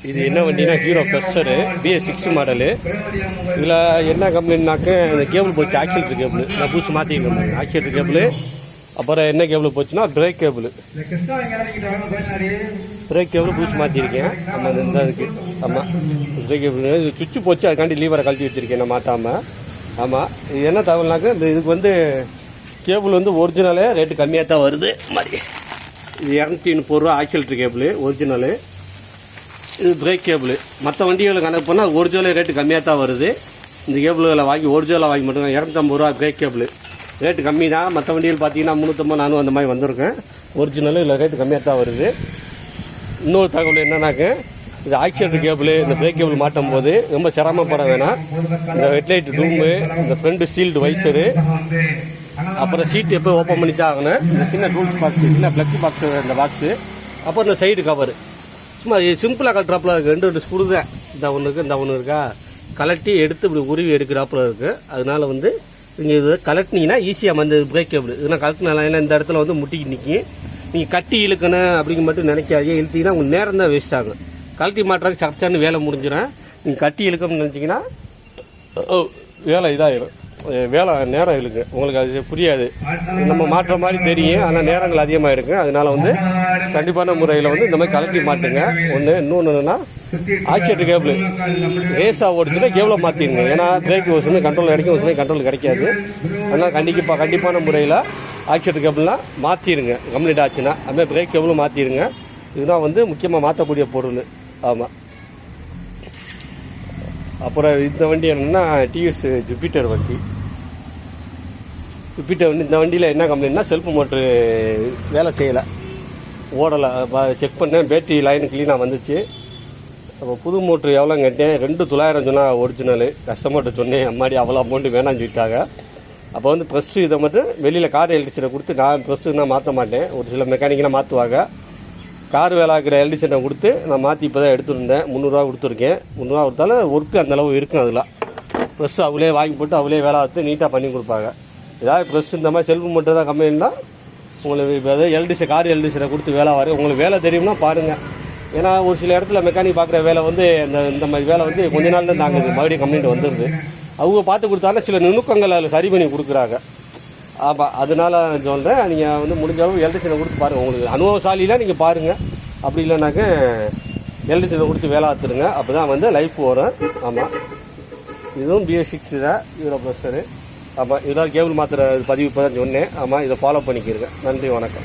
இது என்ன வண்டினா Hero Pleasure BS six model இதில் என்ன கம்ப்ளைண்ட்னாக்க இந்த கேபிள் போச்சு ஆக்சிலேட்டர் கேபிள் நான் புதுசு மாற்றிருக்கேன் ஆக்சிலேட்டர் கேபிள் அப்புறம் என்ன கேபிள் போச்சுன்னா பிரேக் கேபிள் பிரேக் கேபிள் புதுசு மாற்றிருக்கேன் ஆமாம் இந்த இதுக்கு. ஆமாம் பிரேக் கேபிள் இது சுவிட்சு போச்சு அதுக்காண்டி லீவரை கழட்டி வச்சுருக்கேன் நான் மாட்டாமல் ஆமாம் இது என்ன தகவல்னாக்க இந்த இதுக்கு வந்து கேபிள் வந்து ஒரிஜினலே ரேட்டு கம்மியாக தான் வருது. மாதிரி இது இரநூத்தி முப்பது ரூபா ஆக்சிலேட்டர் கேபிள் ஒரிஜினலு இது பிரேக் கேபிள் மற்ற வண்டிகளை கணக்கு பண்ணால் ஒரிஜினல் ரேட்டு கம்மியாக தான் வருது. இந்த கேபிள்களை வாங்கி ஒரிஜினலாக வாங்கி மட்டும் இரநூத்தம்பது ரூபா பிரேக் கேபிள் ரேட்டு கம்மி தான் மற்ற வண்டிகள் பார்த்தீங்கன்னா முந்நூற்றம்பது நானும் அந்த மாதிரி வந்திருக்கேன் ஒரிஜினலும் இல்லை ரேட்டு கம்மியாக தான் வருது. இன்னொரு தகவல் என்னன்னாக்க இது ஆக்சிடென்ட் கேபிள் இந்த பிரேக் கேபிள் மாட்டும் போது ரொம்ப சிரமப்பட வேணாம். இந்த ஹெட்லைட் டூமு இந்த ஃப்ரண்ட் சீல்டு வைசரு அப்புறம் சீட் எப்போ ஓப்பன் பண்ணி தான் ஆகணும். இந்த சின்ன டூல்ஸ் பாக்ஸ் சின்ன பிளக் பாக்ஸ் இந்த பாக்ஸு அப்புறம் இந்த சைடு கவர் சும்மா சிம்பிளாக கட்டுறாப்புல இருக்குது ரெண்டு ரெண்டு ஸ்க்ரூ தான். இந்த ஒன்று இருக்குது இந்த ஒன்று இருக்கா? கலட்டி எடுத்து இப்படி உருவி எடுக்கிறாப்புல இருக்குது அதனால வந்து நீங்கள் இது கலட்டினீங்கன்னா ஈஸியாக வந்து பிரேக் கேபிள் இதெல்லாம் கலட்டினால ஏன்னா இந்த இடத்துல வந்து முட்டிக்கு நிற்கும் நீங்கள் கட்டி இழுக்கணும் அப்படிங்க மட்டும் நினைக்காதீங்க. இழுத்தீங்கன்னா உங்களுக்கு நேரம் தான் வேஸ்ட் ஆகும். கழட்டி மாட்டுறதுக்கு சப்சான்னு வேலை முடிஞ்சிடும். நீங்கள் கட்டி இழுக்கணும்னு நினச்சிங்கன்னா வேலை இதாகிடும் வேலை நேரம் இழுக்கு உங்களுக்கு அது புரியாது. நம்ம மாற்ற மாதிரி தெரியும். ஆனால் நேரங்கள் அதிகமாக இருக்கு. அதனால வந்து கண்டிப்பான முறையில் வந்து இந்த மாதிரி கலட்டி மாட்டுங்க. ஒன்று இன்னொன்று என்னென்னா ஆக்சிடென்ட் கேபிள். ரேஸாக ஓடிச்சுன்னா கேபிளை மாற்றிடுங்க ஏன்னா பிரேக் ஒரு சமயம் கண்ட்ரோல் கிடைக்கும் ஒரு சமயம் கண்ட்ரோல் கிடைக்காது. அதனால் கண்டிப்பாக கண்டிப்பான முறையில் ஆக்சிடென்ட் கேபிள்லாம் மாற்றிடுங்க கம்ப்ளீட் ஆச்சுன்னா. அதுமாதிரி பிரேக் கேபிளும் மாற்றிடுங்க இதுதான் வந்து முக்கியமாக மாற்றக்கூடிய பொருள். ஆமாம் அப்புறம் இந்த வண்டி என்னென்னா டிவிஎஸ் ஜூபிட்டர் வண்டி. ஜூபிட்டர் வண்டி இந்த வண்டியில் என்ன கம்ப்ளைண்ட்னா செல்ஃப் மோட்ரு வேலை செய்யலை. ஓடலை. செக் பண்ணேன். பேட்டரி லைன் க்ளீனாக வந்துச்சு. அப்போ புது மோட்ரு எவ்வளோ கேட்டேன். ரெண்டு தொள்ளாயிரம் சொன்னால் ஒரிஜினலு கஸ்டமர்கிட்ட சொன்னேன். அம்மாடி அவ்வளோ அமௌண்ட்டு வேணாம்னு சொல்லிட்டாங்க. அப்போ வந்து ப்ரெஸ்ஸு இதை மட்டும் வெளியில் கார் எலக்ட்ரிஷனை கொடுத்து நான் ப்ரெஸ்ஸு நான் மாற்ற மாட்டேன். ஒரு சில மெக்கானிக்கெலாம் மாற்றுவாங்க கார் வேலை ஆக்கிற எலக்ட்ரிஷனை கொடுத்து நான் மாற்றி இப்போ தான் எடுத்துருந்தேன். முந்நூறுரூவா கொடுத்துருக்கேன். முந்நூறுரூவா கொடுத்தாலும் ஒர்க்கு அந்தளவு இருக்கும் அதில். ப்ரெஸ் அவளே வாங்கி போட்டு அவளே வேலை வச்சு நீட்டாக பண்ணி கொடுப்பாங்க. ஏதாவது ப்ரெஸ் இந்த மாதிரி செல்ஃபு மட்டும் தான் கம்மின்னா உங்களுக்கு இப்போ எதாவது எலக்ட்ரிஷன் கார் எலக்ட்ரிஷனை கொடுத்து வேலை வரும் உங்களுக்கு வேலை தெரியும்னா பாருங்கள் ஏன்னா ஒரு சில இடத்துல மெக்கானிக் பார்க்குற வேலை வந்து இந்த இந்த மாதிரி வேலை வந்து கொஞ்ச நாள் தான் தாங்குது. மறுபடியும் கம்ப்ளைண்ட் வந்துடுது அவங்க பார்த்து கொடுத்தாலும் சில நுணுக்கங்கள் அதில் சரி பண்ணி கொடுக்குறாங்க. ஆமாம் அதனால சொல்கிறேன் நீங்கள் வந்து முடிஞ்ச அளவு எலக்ட்ரிஷனை கொடுத்து பாருங்கள் உங்களுக்கு அனுபவசாலியில் நீங்கள் பாருங்கள் அப்படி இல்லைனாக்க எலக்ட்ரிஷனை கொடுத்து வேலை ஆத்துருங்க. அப்போ தான் வந்து லைஃப் வரும். ஆமாம் இதுவும் பிஎஸ் சிக்ஸ் தான். யூரோ ப்ளஸ்டரு ஆமாம் இதெல்லாம் கேபிள் மாத்திர பதிவு இப்போ தான் சொன்னேன். ஆமாம் இதை ஃபாலோ பண்ணிக்கிறேன் நன்றி வணக்கம்.